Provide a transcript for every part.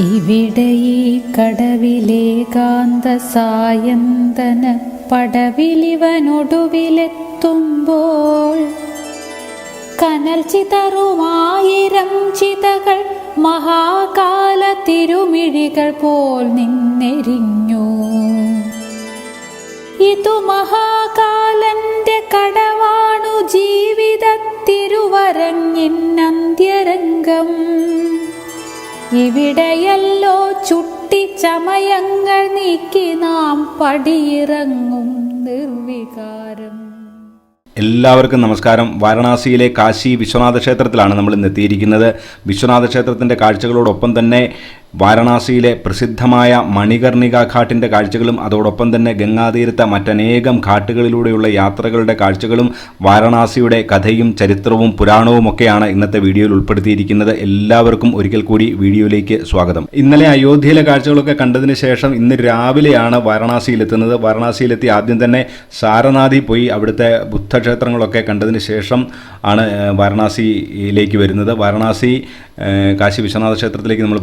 ഇവിടെ ഈ കടവിലേകാന്ത സായന്തന പടവിലിവനൊടുവിലെത്തുമ്പോൾ കനൽ ചിതറുമായിരം ചിതകൾ മഹാകാല തിരുമിഴികൾ പോൽ നിന്നെരിഞ്ഞു. ഇതു മഹാകാലന്റെ കടവാണു ജീവിത തിരുവരങ്ങിന്നന്ത്യരംഗം ഇവിടെയല്ലോ ചുട്ടി ചമയങ്ങൾ നീക്കി നാം പടിയിറങ്ങും നിർവികാരം. എല്ലാവർക്കും നമസ്കാരം. വാരണാസിയിലെ കാശി വിശ്വനാഥ ക്ഷേത്രത്തിലാണ് നമ്മൾ ഇന്ന് എത്തിയിരിക്കുന്നത്. വിശ്വനാഥ ക്ഷേത്രത്തിന്റെ കാഴ്ചകളോടൊപ്പം തന്നെ വാരണാസിയിലെ പ്രസിദ്ധമായ മണികർണിക ഘാട്ടിന്റെ കാഴ്ചകളും അതോടൊപ്പം തന്നെ ഗംഗാതീരത്തെ മറ്റനേകം ഘാട്ടുകളിലൂടെയുള്ള യാത്രകളുടെ കാഴ്ചകളും വാരണാസിയുടെ കഥയും ചരിത്രവും പുരാണവും ഒക്കെയാണ് ഇന്നത്തെ വീഡിയോയിൽ ഉൾപ്പെടുത്തിയിരിക്കുന്നത്. എല്ലാവർക്കും ഒരിക്കൽ കൂടി വീഡിയോയിലേക്ക് സ്വാഗതം. ഇന്നലെ അയോധ്യയിലെ കാഴ്ചകളൊക്കെ കണ്ടതിന് ശേഷം ഇന്ന് രാവിലെയാണ് വാരണാസിയിലെത്തുന്നത് വാരണാസിയിലെത്തി ആദ്യം തന്നെ സാരനാഥി പോയി അവിടുത്തെ ബുദ്ധക്ഷേത്രങ്ങളൊക്കെ കണ്ടതിന് ശേഷം ആണ് വാരണാസിയിലേക്ക് വരുന്നത്. വാരണാസി കാശി വിശ്വനാഥ ക്ഷേത്രത്തിലേക്ക് നമ്മൾ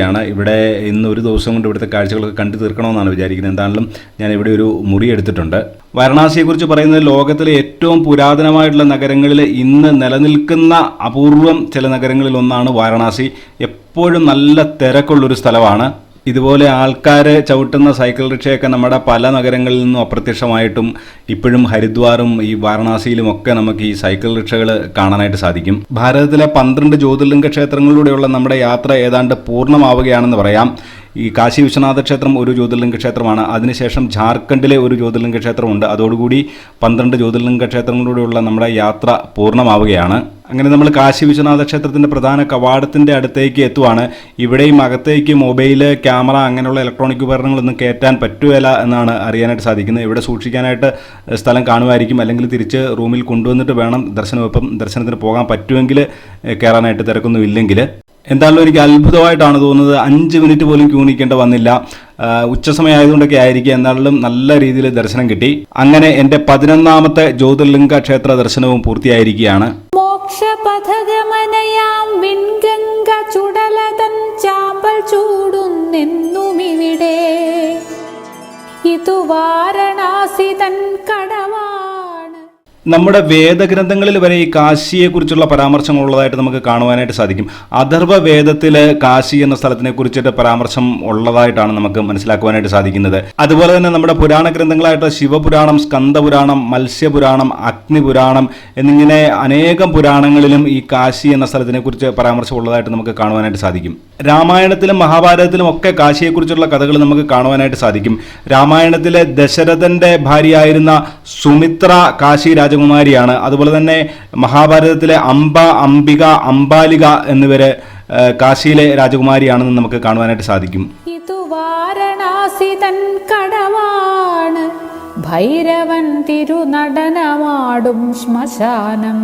പോയിക്കൊണ്ടിരിക്കുകയാണ് ഇവിടെ ഇന്ന് ഒരു ദിവസം കൊണ്ട് ഇവിടുത്തെ കാഴ്ചകളൊക്കെ കണ്ടു തീർക്കണമെന്നാണ് വിചാരിക്കുന്നത്. എന്താണെങ്കിലും ഞാൻ ഇവിടെ ഒരു മുറി എടുത്തിട്ടുണ്ട്. വാരണാസിയെക്കുറിച്ച് പറയുന്നത് ലോകത്തിലെ ഏറ്റവും പുരാതനമായിട്ടുള്ള നഗരങ്ങളിൽ ഇന്ന് നിലനിൽക്കുന്ന അപൂർവം ചില നഗരങ്ങളിൽ ഒന്നാണ് വാരണാസി. എപ്പോഴും നല്ല തിരക്കുള്ളൊരു സ്ഥലമാണ്. ഇതുപോലെ ആൾക്കാരെ ചവിട്ടുന്ന സൈക്കിൾ റിക്ഷയൊക്കെ നമ്മുടെ പല നഗരങ്ങളിൽ നിന്നും അപ്രത്യക്ഷമായിട്ടും ഇപ്പോഴും ഹരിദ്വാറും ഈ വാരണാസിയിലും ഒക്കെ നമുക്ക് ഈ സൈക്കിൾ റിക്ഷകൾ കാണാനായിട്ട് സാധിക്കും. ഭാരതത്തിലെ പന്ത്രണ്ട് ജ്യോതിർലിംഗ ക്ഷേത്രങ്ങളിലൂടെയുള്ള നമ്മുടെ യാത്ര ഏതാണ്ട് പൂർണമാവുകയാണെന്ന് പറയാം. ഈ കാശി വിശ്വനാഥ ക്ഷേത്രം ഒരു ജ്യോതിർലിംഗ ക്ഷേത്രമാണ്. അതിനുശേഷം ജാർഖണ്ഡിലെ ഒരു ജ്യോതിർലിംഗ ക്ഷേത്രമുണ്ട്. അതോടുകൂടി പന്ത്രണ്ട് ജ്യോതിർലിംഗ ക്ഷേത്രങ്ങളിലൂടെയുള്ള നമ്മുടെ യാത്ര പൂർണമാവുകയാണ്. അങ്ങനെ നമ്മൾ കാശി വിശ്വനാഥ ക്ഷേത്രത്തിന്റെ പ്രധാന കവാടത്തിന്റെ അടുത്തേക്ക് എത്തുവാണ്. ഇവിടെയും അകത്തേക്ക് മൊബൈൽ ക്യാമറ അങ്ങനെയുള്ള ഇലക്ട്രോണിക് ഉപകരണങ്ങളൊന്നും കയറ്റാൻ പറ്റുകയില്ല എന്നാണ് അറിയാനായിട്ട് സാധിക്കുന്നത്. ഇവിടെ സൂക്ഷിക്കാനായിട്ട് സ്ഥലം കാണുമായിരിക്കും. അല്ലെങ്കിൽ തിരിച്ച് റൂമിൽ കൊണ്ടുവന്നിട്ട് വേണം ദർശനം ഇപ്പം ദർശനത്തിന് പോകാൻ പറ്റുമെങ്കിൽ കയറാനായിട്ട് തിരക്കൊന്നും ഇല്ലെങ്കിൽ എന്തായാലും എനിക്ക് അത്ഭുതമായിട്ടാണ് തോന്നുന്നത്. അഞ്ച് മിനിറ്റ് പോലും ക്യൂ നിൽക്കേണ്ട വന്നില്ല. ആഹ് ഉച്ചസമയം ആയതുകൊണ്ടൊക്കെ ആയിരിക്കും എന്നാലും നല്ല രീതിയിൽ ദർശനം കിട്ടി. അങ്ങനെ എന്റെ പതിനൊന്നാമത്തെ ജ്യോതിർലിംഗ ക്ഷേത്ര ദർശനവും പൂർത്തിയായിരിക്കുകയാണ്. ചൂടുന്നെന്നുമിവിടെ ഇതു വാരണാസി തൻ കടവാണ് നമ്മുടെ വേദഗ്രന്ഥങ്ങളിൽ വരെ ഈ കാശിയെക്കുറിച്ചുള്ള പരാമർശങ്ങൾ ഉള്ളതായിട്ട് നമുക്ക് കാണുവാനായിട്ട് സാധിക്കും. അഥർവ വേദത്തിൽ കാശി എന്ന സ്ഥലത്തിനെ കുറിച്ചിട്ട് പരാമർശം ഉള്ളതായിട്ടാണ് നമുക്ക് മനസ്സിലാക്കുവാനായിട്ട് സാധിക്കുന്നത്. അതുപോലെ തന്നെ നമ്മുടെ പുരാണ ഗ്രന്ഥങ്ങളായിട്ട് ശിവപുരാണം സ്കന്ദപുരാണം മത്സ്യപുരാണം അഗ്നിപുരാണം എന്നിങ്ങനെ അനേകം പുരാണങ്ങളിലും ഈ കാശി എന്ന സ്ഥലത്തിനെ കുറിച്ച് പരാമർശം ഉള്ളതായിട്ട് നമുക്ക് കാണുവാനായിട്ട് സാധിക്കും. രാമായണത്തിലും മഹാഭാരതത്തിലും ഒക്കെ കാശിയെക്കുറിച്ചുള്ള കഥകൾ നമുക്ക് കാണുവാനായിട്ട് സാധിക്കും. രാമായണത്തിലെ ദശരഥന്റെ ഭാര്യയായിരുന്ന സുമിത്ര കാശി രാജകുമാരിയാണ്. അതുപോലെ തന്നെ മഹാഭാരതത്തിലെ അംബ അംബിക അംബാലിക എന്നിവര് കാശിയിലെ രാജകുമാരിയാണെന്ന് നമുക്ക് കാണുവാനായിട്ട് സാധിക്കും. ഇതു വാരണാസി തൻ കടവാണ്. ഭൈരവൻ തിരുനടനമാടും ശ്മശാനം.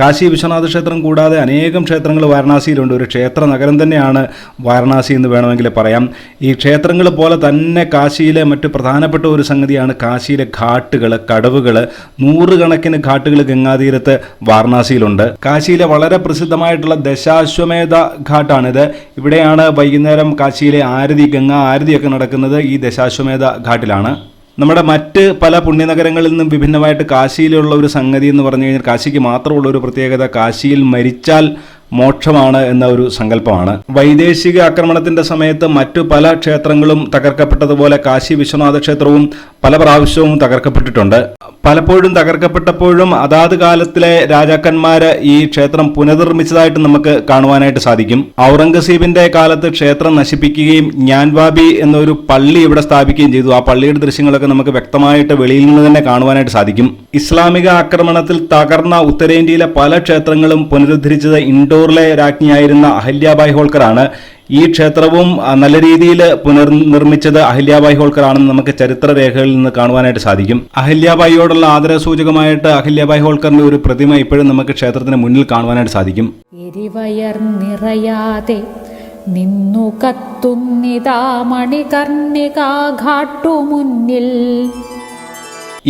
കാശി വിശ്വനാഥ ക്ഷേത്രം കൂടാതെ അനേകം ക്ഷേത്രങ്ങൾ വാരണാസിയിലുണ്ട്. ഒരു ക്ഷേത്ര നഗരം തന്നെയാണ് വാരണാസി എന്ന് വേണമെങ്കിൽ പറയാം. ഈ ക്ഷേത്രങ്ങൾ പോലെ തന്നെ കാശിയിലെ മറ്റു പ്രധാനപ്പെട്ട ഒരു സംഗതിയാണ് കാശിയിലെ ഘാട്ടുകൾ കടവുകൾ. നൂറുകണക്കിന് ഘാട്ടുകൾ ഗംഗാതീരത്ത് വാരണാസിയിലുണ്ട്. കാശിയിലെ വളരെ പ്രസിദ്ധമായിട്ടുള്ള ദശാശ്വമേധ ഘാട്ടാണിത്. ഇവിടെയാണ് വൈകുന്നേരം കാശിയിലെ ആരതി ഗംഗാ ആരതിയൊക്കെ നടക്കുന്നത് ഈ ദശാശ്വമേധ ഘാട്ടിലാണ്. നമ്മുടെ മറ്റ് പല പുണ്യനഗരങ്ങളിൽ നിന്നും വിഭിന്നമായിട്ട് കാശിയിലുള്ള ഒരു സംഗതി എന്ന് പറഞ്ഞു കഴിഞ്ഞാൽ കാശിക്ക് മാത്രമുള്ള ഒരു പ്രത്യേകത കാശിയിൽ മരിച്ചാൽ മോക്ഷമാണ് എന്ന ഒരു സങ്കല്പമാണ്. വൈദേശിക ആക്രമണത്തിന്റെ സമയത്ത് മറ്റു പല ക്ഷേത്രങ്ങളും തകർക്കപ്പെട്ടതുപോലെ കാശി വിശ്വനാഥ ക്ഷേത്രവും പല പ്രാവശ്യവും തകർക്കപ്പെട്ടിട്ടുണ്ട്. പലപ്പോഴും തകർക്കപ്പെട്ടപ്പോഴും അതാത് കാലത്തിലെ രാജാക്കന്മാര് ഈ ക്ഷേത്രം പുനർനിർമ്മിച്ചതായിട്ട് നമുക്ക് കാണുവാനായിട്ട് സാധിക്കും. ഔറംഗസീബിന്റെ കാലത്ത് ക്ഷേത്രം നശിപ്പിക്കുകയും ജ്ഞാൻവാബി എന്നൊരു പള്ളി ഇവിടെ സ്ഥാപിക്കുകയും ചെയ്തു. ആ പള്ളിയുടെ ദൃശ്യങ്ങളൊക്കെ നമുക്ക് വ്യക്തമായിട്ട് വെളിയിൽ നിന്ന് തന്നെ കാണുവാനായിട്ട് സാധിക്കും. ഇസ്ലാമിക ആക്രമണത്തിൽ തകർന്ന ഉത്തരേന്ത്യയിലെ പല ക്ഷേത്രങ്ങളും പുനരുദ്ധരിച്ചത് ഇൻഡോറിലെ രാജ്ഞിയായിരുന്ന അഹല്യാബായ് ഹോൾക്കറാണ്. ഈ ക്ഷേത്രവും നല്ല രീതിയിൽ പുനർനിർമ്മിച്ചത് അഹല്യാബായ് ഹോൾക്കർ ആണെന്ന് നമുക്ക് ചരിത്ര രേഖകളിൽ നിന്ന് കാണുവാനായിട്ട് സാധിക്കും. അഹല്യാബായിയോടുള്ള ആദരസൂചകമായിട്ട് അഹല്യാബായ് ഹോൾക്കറിന്റെ ഒരു പ്രതിമ ഇപ്പോഴും നമുക്ക് ക്ഷേത്രത്തിന് മുന്നിൽ കാണുവാനായിട്ട് സാധിക്കും. നിറയാതെ നിന്നു കത്തുന്നിതാ മണികർണികാഘാട്ടു മുന്നിൽ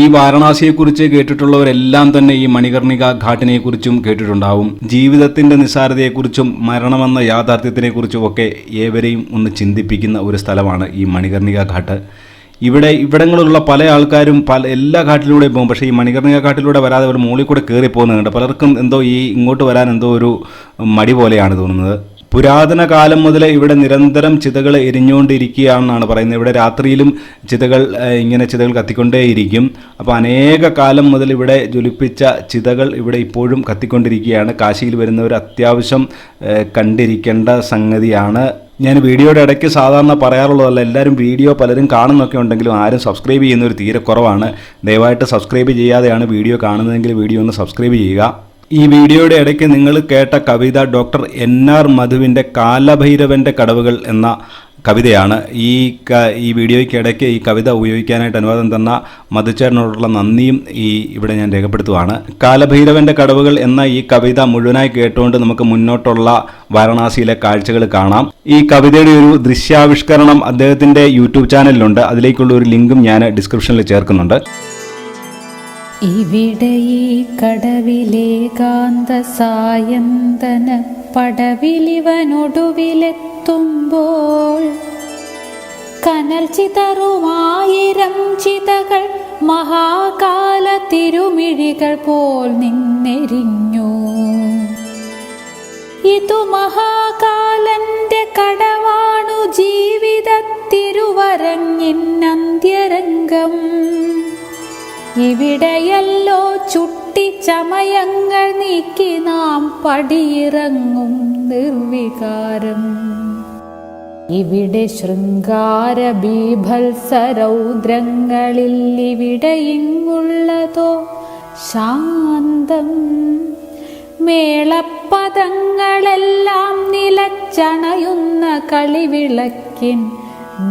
ഈ വാരണാസിയെക്കുറിച്ച് കേട്ടിട്ടുള്ളവരെല്ലാം തന്നെ ഈ മണികർണിക ഘാട്ടിനെക്കുറിച്ചും കേട്ടിട്ടുണ്ടാവും. ജീവിതത്തിന്റെ നിസ്സാരതയെക്കുറിച്ചും മരണമെന്ന യാഥാർത്ഥ്യത്തിനെക്കുറിച്ചും ഒക്കെ ഏവരെയും ഒന്ന് ചിന്തിപ്പിക്കുന്ന ഒരു സ്ഥലമാണ് ഈ മണികർണിക ഘാട്ട്. ഇവിടെ ഇവിടങ്ങളിലുള്ള പല ആൾക്കാരും പല എല്ലാ ഘാട്ടിലൂടെയും പോകും. പക്ഷേ ഈ മണികർണിക ഘാട്ടിലൂടെ വരാതെ ഒരു മുകളിൽ കൂടെ കയറി പോകുന്നുണ്ട് പലർക്കും എന്തോ ഈ ഇങ്ങോട്ട് വരാൻ എന്തോ ഒരു മടി പോലെയാണ് തോന്നുന്നത്. പുരാതന കാലം മുതൽ ഇവിടെ നിരന്തരം ചിതകൾ എരിഞ്ഞുകൊണ്ടിരിക്കുകയാണെന്നാണ് പറയുന്നത്. ഇവിടെ രാത്രിയിലും ചിതകൾ ഇങ്ങനെ ചിതകൾ കത്തിക്കൊണ്ടേയിരിക്കും. അപ്പോൾ അനേക കാലം മുതൽ ഇവിടെ ജ്വലിപ്പിച്ച ചിതകൾ ഇവിടെ ഇപ്പോഴും കത്തിക്കൊണ്ടിരിക്കുകയാണ്. കാശിയിൽ വരുന്നവർ അത്യാവശ്യം കണ്ടിരിക്കേണ്ട സംഗതിയാണ്. ഞാൻ വീഡിയോയുടെ ഇടയ്ക്ക് സാധാരണ പറയാറുള്ളതല്ല എല്ലാവരും വീഡിയോ പലരും കാണുന്നൊക്കെ ഉണ്ടെങ്കിലും ആരും സബ്സ്ക്രൈബ് ചെയ്യുന്നൊരു തീരെ കുറവാണ്. ദയവായിട്ട് സബ്സ്ക്രൈബ് ചെയ്യാതെയാണ് വീഡിയോ കാണുന്നതെങ്കിൽ വീഡിയോ ഒന്ന് സബ്സ്ക്രൈബ് ചെയ്യുക. ഈ വീഡിയോയുടെ ഇടയ്ക്ക് നിങ്ങൾ കേട്ട കവിത ഡോക്ടർ എൻ ആർ മധുവിന്റെ കാലഭൈരവന്റെ കടവുകൾ എന്ന കവിതയാണ്. ഈ ഈ വീഡിയോയ്ക്ക് ഇടയ്ക്ക് ഈ കവിത ഉപയോഗിക്കാനായിട്ട് അനുവാദം തന്ന മധുചേട്ടനോടുള്ള നന്ദിയും ഈ ഇവിടെ ഞാൻ രേഖപ്പെടുത്തുവാണ്. കാലഭൈരവന്റെ കടവുകൾ എന്ന ഈ കവിത മുഴുവനായി കേട്ടുകൊണ്ട് നമുക്ക് മുന്നോട്ടുള്ള വാരണാസിയിലെ കാഴ്ചകൾ കാണാം. ഈ കവിതയുടെ ഒരു ദൃശ്യാവിഷ്കരണം അദ്ദേഹത്തിന്റെ യൂട്യൂബ് ചാനലിലുണ്ട്. അതിലേക്കുള്ള ഒരു ലിങ്കും ഞാൻ ഡിസ്ക്രിപ്ഷനിൽ ചേർക്കുന്നുണ്ട്. ഇവിടെ ഈ കടവിലേകാന്ത സായന്തന പടവിലിവനൊടുവിലെത്തുമ്പോൾ കനൽ ചിതറുമായിരം ചിതകൾ മഹാകാല തിരുമിഴികൾ പോൽ നിന്നെരിഞ്ഞു. ഇതു മഹാകാലന്റെ കടവാണു ജീവിതത്തിരുവരങ്ങിന്നന്ത്യരംഗം ഇവിടെയല്ലോ ചുട്ടി ചമയങ്ങൾ നീക്കി നാം പടിയിറങ്ങും നിർവികാരം. ഇവിടെ ശൃംഗാര ബീഭത്സരൗദ്രങ്ങളിൽ ഇവിടെ ഇങ്ങുള്ളതോ ശാന്തം. മേളപ്പദങ്ങളെല്ലാം നിലച്ചണയുന്ന കളിവിളക്കിൻ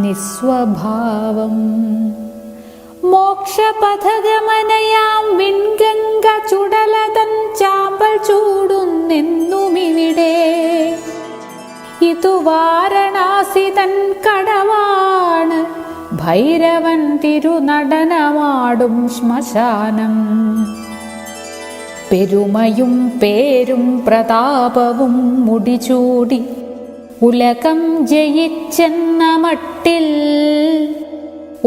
നിസ്വഭാവം. മോക്ഷപഥഗമനയാം വിൺഗംഗ ചുടലതൻ ചാമ്പൽ ചൂടുന്നെന്നുമിവിടെ ഇതു വാരണാസി തൻ കടവാണ്. ഭൈരവൻ തിരുനടനമാടും ശ്മശാനം. പെരുമയും പേരും പ്രതാപവും മുടിചൂടി. ഉലകം ജയിച്ചെന്ന മട്ടിൽ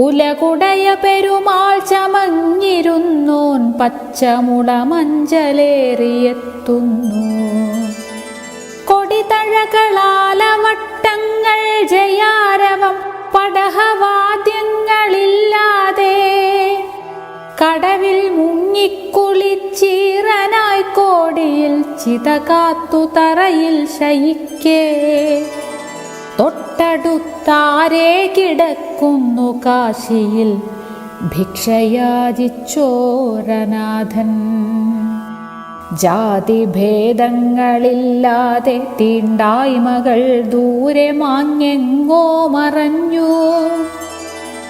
ഉലകുടയ പെരുമാൾ ചമഞ്ഞിരുന്നോൻ പച്ചമുള മഞ്ചലേറിയെത്തുന്നു കൊടിതഴകളാലമട്ടങ്ങൾ ജയാരവം പടഹവാദ്യങ്ങളില്ലാതെ കടവിൽ മുങ്ങിക്കുളിച്ചീറനായി കോടിയിൽ തറയിൽ ശയിക്കേ. തൊട്ടടുത്താരേ കിടക്കുന്നു കാശിയിൽ. ഭിക്ഷയാചിച്ചോരനാഥൻ. ജാതിഭേദങ്ങളില്ലാതെ തീണ്ടായ്മകൾ ദൂരെ മാങ്ങെങ്ങോ മറഞ്ഞു.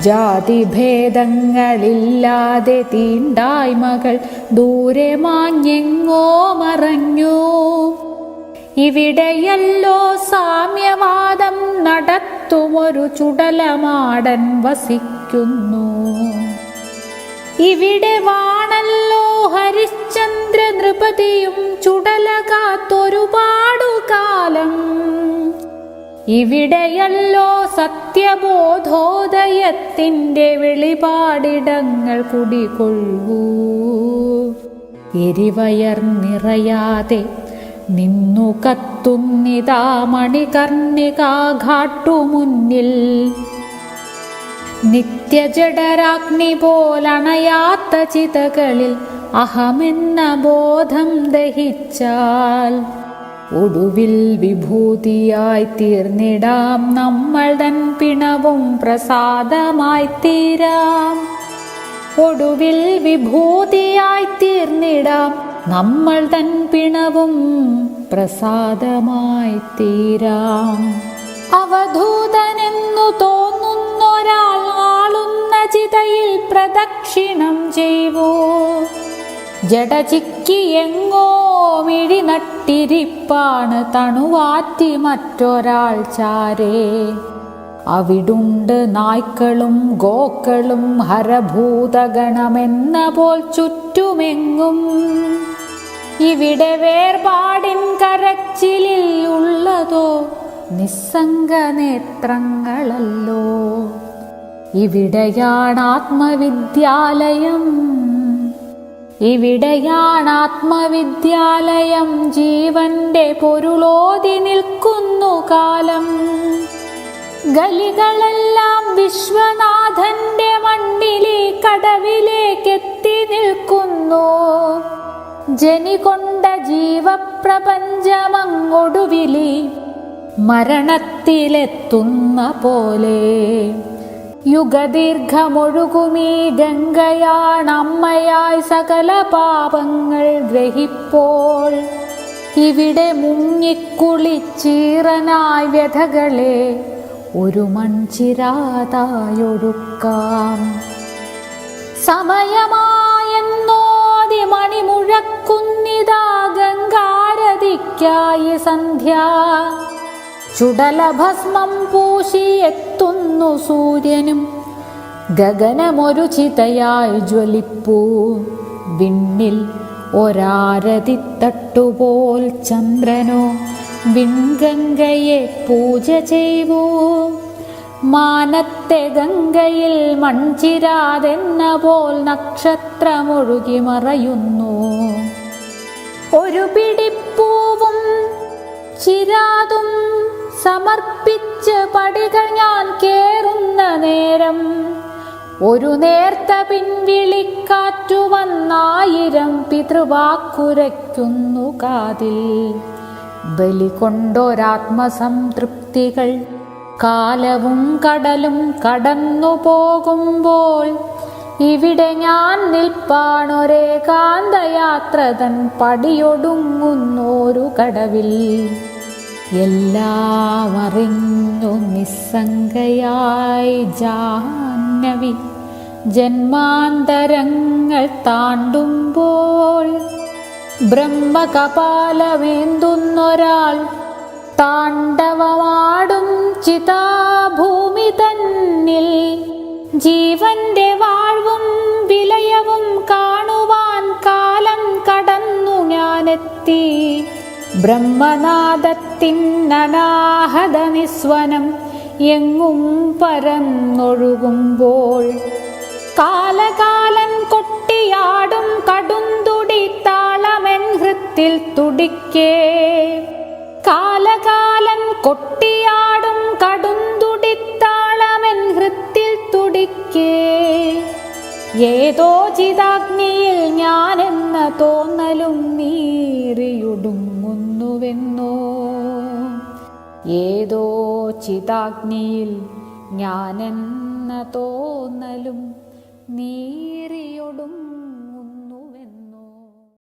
ജാതിഭേദങ്ങളില്ലാതെ തീണ്ടായ്മകൾ ദൂരെ മാങ്ങെങ്ങോ മറഞ്ഞു. ഇവിടെയല്ലോ സാമ്യവാദം നടത്തുമൊരു ചുടലമാടൻ വസിക്കുന്നു. ഇവിടെ വാണല്ലോ ഹരിശ്ചന്ദ്ര നൃപതിയും ചുടല കാത്തൊരുപാടു കാലം. ഇവിടെയല്ലോ സത്യബോധോദയത്തിന്റെ വെളിപാടിടങ്ങൾ കുടികൊള്ളൂ. എരിവയർ നിറയാതെ നിന്നു കത്തുന്നിതാ മണികർണികാഘാട്ടുമുന്നിൽ. നിത്യജഡരാഗ്നി പോലണയാത്ത ചിതകളിൽ അഹമെന്ന ബോധം ദഹിച്ചാൽ ഒടുവിൽ വിഭൂതിയായി തീർന്നിടാം നമ്മൾ തൻ പിണവും പ്രസാദമായി തീരാം. ഒടുവിൽ വിഭൂതിയായി തീർന്നിടാം നമ്മൾ തൻ പിണവും പ്രസാദമായി തീരാം അവധൂതനെന്നു തോന്നുന്നൊരാൾ ആളുന്ന ചിതയിൽ പ്രദക്ഷിണം ചെയ്വോ? ജടചിക്കി എങ്ങോ മിഴി നട്ടിരിപ്പാണ് തണുവാറ്റി മറ്റൊരാൾ ചാരേ. അവിടുണ്ട് നായ്ക്കളും ഗോക്കളും ഹരഭൂതഗണമെന്ന പോൽ ചുറ്റുമെങ്ങും. ഇവിടെ വേർപാടിൻ കരച്ചിലിൽ ഉള്ളതോ? നിസ്സംഗ നേത്രങ്ങളല്ലോ. ഇവിടെയാണ് ആത്മവിദ്യാലയം. ഇവിടെയാണ് ആത്മവിദ്യാലയം. ജീവന്റെ പൊരുളോതി നിൽക്കുന്നു കാലം. ഗലികളെല്ലാം വിശ്വനാഥന്റെ മണ്ണിലെ കടവിലേക്കെത്തി നിൽക്കുന്നു. ജനി കൊണ്ട ജീവപ്രപഞ്ചമങ്ങൊടുവിലി മരണത്തിലെത്തുന്ന പോലെ. യുഗദീർഘമൊഴുകുമീ ഗംഗയാണമ്മയായി സകല പാപങ്ങൾ ഗ്രഹിപ്പോൾ. ഇവിടെ മുങ്ങിക്കുളിച്ചീറനായി വ്യഥകളെ ഒരു മൺചിരാതായൊടുക്കാം സമയമായെന്നോതി മണിമുഴക്കുന്നിതാ ഗംഗാരതിക്കായി സന്ധ്യ. ചുടലഭസ്മം പൂശിയെത്തുന്നു സൂര്യനും. ഗഗനമൊരു ചിതയായി ജ്വലിപ്പൂ. വിണ്ണിൽ ഒരാരതിത്തട്ടുപോൽ ചന്ദ്രനോ. വിൺഗംഗയെ പൂജ ചെയ്വൂ. മാനത്തെ ഗംഗയിൽ മൺചിരാതെന്ന പോൽ നക്ഷത്രമൊഴുകി മറയുന്നു ഒരു പിടിപ്പൂവും ചിരാതും സമർപ്പിച്ച് പടികൾ ഞാൻ കേറുന്ന നേരം ഒരു നേർത്ത പിൻവിളിക്കാറ്റു വന്നായിരം പിതൃവാക്കുരയ്ക്കുന്നു കാതിൽ. ബലി കൊണ്ടൊരാത്മസംതൃപ്തികൾ കാലവും കടലും കടന്നു പോകുമ്പോൾ ഇവിടെ ഞാൻ നിൽപ്പാണൊരേ കാന്തയാത്രതൻ പടിയൊടുങ്ങുന്നോരു കടവിൽ. എല്ലാം അറിഞ്ഞു നിസ്സംഗയായി ജാഹ്നവി ജന്മാന്തരങ്ങൾ താണ്ടുമ്പോൾ ബ്രഹ്മകപാലമേന്തുന്നൊരാൾ താണ്ഡവമാടും ചിതാഭൂമി തന്നിൽ ജീവന്റെ വാഴ്വും വിലയവും കാണുവാൻ കാലം കടന്നു ഞാനെത്തി. നിസ്വനം എങ്ങും പരന്നൊഴുകുമ്പോൾ കാലകാലൻ കൊട്ടിയാടും കടുന്തുടി താളമെൻ ഹൃത്തിൽ തുടിക്കേ. കാലകാലൻ കൊട്ടിയാടും ഏതോ ചിതാഗ്നിയിൽ ഞാനെന്ന തോന്നലും നീറിയൊടുങ്ങുന്നുവെന്നോ? ഏതോ ചിതാഗ്നിയിൽ ഞാനെന്ന തോന്നലും നീറിയൊടുങ്ങുന്നുവെന്നോ?